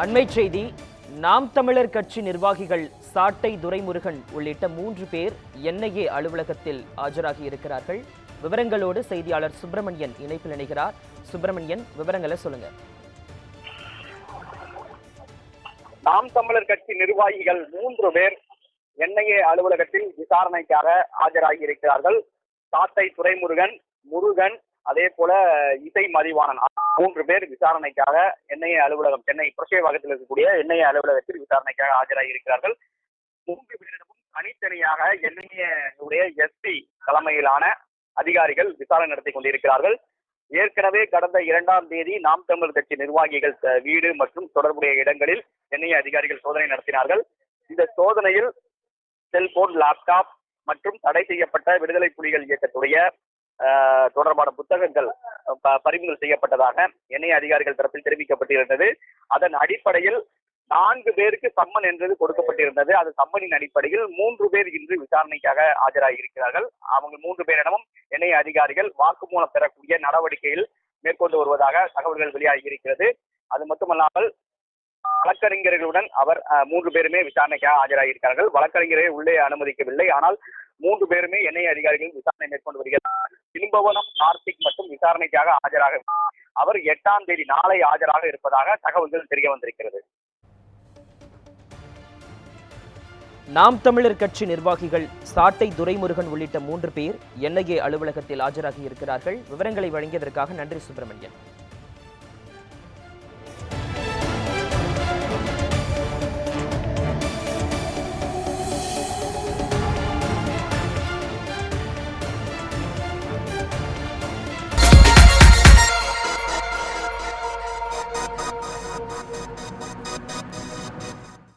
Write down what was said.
அண்மை செய்தி நாம் தமிழர் கட்சி நிர்வாகிகள் சாட்டை துரைமுருகன் உள்ளிட்ட மூன்று பேர் என்ஐஏ அலுவலகத்தில் ஆஜராகி இருக்கிறார்கள். விவரங்களோடு செய்தியாளர் சுப்பிரமணியன் இணைப்பில் இணைகிறார். சுப்பிரமணியன் விவரங்களை சொல்லுங்க. நாம் தமிழர் கட்சி நிர்வாகிகள் மூன்று பேர் என்ஐஏ அலுவலகத்தில் விசாரணைக்காக ஆஜராகி இருக்கிறார்கள். சாத்தை துரைமுருகன் முருகன் அதே போல இசை மதிவாணன். மூன்று பேர் விசாரணைக்காக என்ஐஏ அலுவலகம் சென்னை புரட்சிவாகத்தில் இருக்கக்கூடிய என்ஐஏ அலுவலகத்தில் விசாரணைக்காக ஆஜராகி இருக்கிறார்கள். மூன்று பேரிடமும் தனித்தனியாக என்ஐஏ உடைய எஸ்பி தலைமையிலான அதிகாரிகள் விசாரணை நடத்தி கொண்டிருக்கிறார்கள். ஏற்கனவே கடந்த இரண்டாம் தேதி நாம் தமிழர் கட்சி நிர்வாகிகள் வீடு மற்றும் தொடர்புடைய இடங்களில் என்ஐஏ அதிகாரிகள் சோதனை நடத்தினார்கள். இந்த சோதனையில் செல்போன் லேப்டாப் மற்றும் தடை செய்யப்பட்ட விடுதலை புலிகள் இயக்கத்துடைய தொடர்பான புத்தகங்கள் ப- பறிமுதல் செய்யப்பட்டதாக எண்ணெய் அதிகாரிகள் தரப்பில் தெரிவிக்கப்பட்டிருந்தது. அதன் அடிப்படையில் நான்கு பேருக்கு சம்மன் என்றது கொடுக்கப்பட்டிருந்தது. அது சம்மனின் அடிப்படையில் மூன்று பேர் இன்று விசாரணைக்காக ஆஜராகி இருக்கிறார்கள் அவங்க மூன்று பேரிடமும் எண்ணெய் அதிகாரிகள் வாக்குமூலம் பெறக்கூடிய நடவடிக்கையில் மேற்கொண்டு வருவதாக தகவல்கள் வெளியாகி இருக்கிறது அது மட்டுமல்லாமல் வழக்கறிஞர்களுடன் அவர் அஹ், மூன்று பேருமே விசாரணைக்காக ஆஜராகியிருக்கிறார்கள். வழக்கறிஞரை உள்ளே அனுமதிக்கவில்லை. ஆனால் மூன்று பேருமே என்ஐ அதிகாரிகள் விசாரணை மேற்கொண்டு வருகிறார். இன்பவனம் கார்த்திக் மற்றும் விசாரணைக்காக ஆஜராக அவர் எட்டாம் தேதி நாளை ஆஜராக இருப்பதாக தகவல்கள் தெரிய வந்திருக்கிறது. நாம் தமிழர் கட்சி நிர்வாகிகள் சாட்டை துரைமுருகன் உள்ளிட்ட மூன்று பேர் என்ஐஏ அலுவலகத்தில் ஆஜராகி இருக்கிறார்கள். விவரங்களை வழங்கியதற்காக நன்றி சுப்பிரமணியன்.